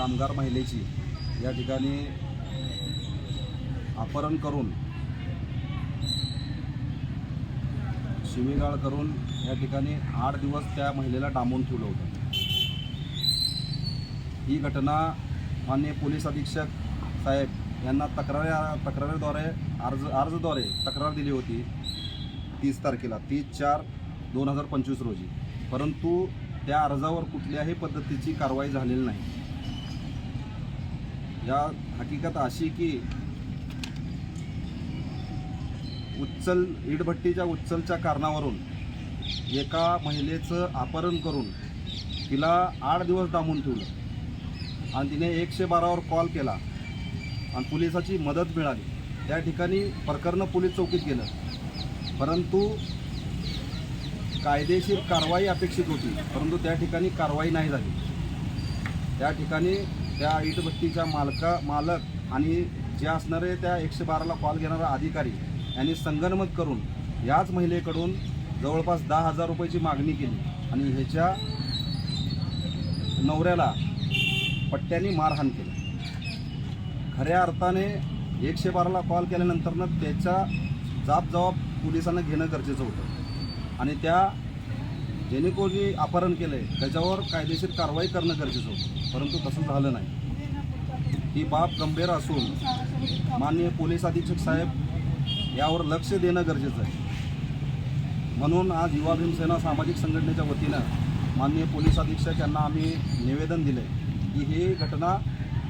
कामगार महिलेची या ठिकाणी अपहरण करून शिवीगाळ करून या ठिकाणी आठ दिवस त्या महिलेला डांबून ठेवलं होतं. ही घटना माननीय पोलीस अधीक्षक साहेब यांना तक्रारी तक्रारीद्वारे अर्ज अर्जद्वारे तक्रार दिली होती तीस तारखेला तीस चार दोन हजार पंचवीस रोजी. परंतु त्या अर्जावर कुठल्याही पद्धतीची कारवाई झालेली नाही. या हकीकत अशी की उच्चल इडभट्टीच्या उच्चलच्या कारणावरून एका महिलेचं अपहरण करून तिला आठ दिवस डांबून ठेवलं. आणि तिने एकशे बारावर कॉल केला आणि पोलिसाची मदत मिळाली. त्या ठिकाणी प्रकरण पोलीस चौकीत गेलं. परंतु कायदेशीर कारवाई अपेक्षित होती. परंतु त्या ठिकाणी कारवाई नाही झाली. त्या ठिकाणी त्या ईटभट्टीच्या मालका मालक आणि जे असणारे त्या एकशे बाराला कॉल घेणारा अधिकारी यांनी संगनमत करून याच महिलेकडून जवळपास दहा हजार रुपयाची मागणी केली. आणि ह्याच्या नवऱ्याला पट्ट्यांनी मारहाण केलं. खऱ्या अर्थाने एकशे बाराला कॉल केल्यानंतरनं त्याचा जाब जबाब पोलिसांना घेणं गरजेचं होतं. आणि त्या जेणेकरून जे अपहरण केलं आहे त्याच्यावर कायदेशीर कारवाई करणं गरजेचं होतं. परंतु तसं झालं नाही. ही बाब गंभीर असून माननीय पोलीस अधीक्षक साहेब यावर लक्ष देणं गरजेचं आहे. म्हणून आज युवा भीमसेना सामाजिक संघटनेच्या वतीनं माननीय पोलीस अधीक्षक यांना आम्ही निवेदन दिलं आहे की ही घटना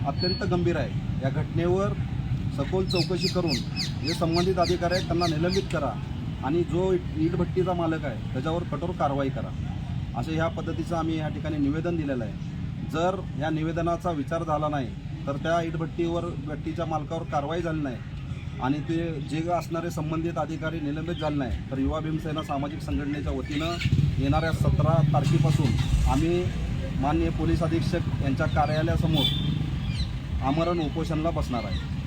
अत्यंत गंभीर आहे. या घटनेवर सखोल चौकशी करून जे संबंधित अधिकारी आहेत त्यांना निलंबित करा. आणि जो ईटभट्टीचा मालक आहे त्याच्यावर कठोर कारवाई करा. असे ह्या पद्धतीचं आम्ही या ठिकाणी निवेदन दिलेलं आहे. जर या निवेदनाचा विचार झाला नाही तर त्या ईटभट्टीवर भट्टीच्या मालकावर कारवाई झाली नाही आणि ते जे असणारे संबंधित अधिकारी निलंबित झाले नाही तर युवा भीमसेना सामाजिक संघटनेच्या वतीनं येणाऱ्या सतरा तारखेपासून आम्ही माननीय पोलीस अधीक्षक यांच्या कार्यालयासमोर आमरण उपोषणला बसणार आहे.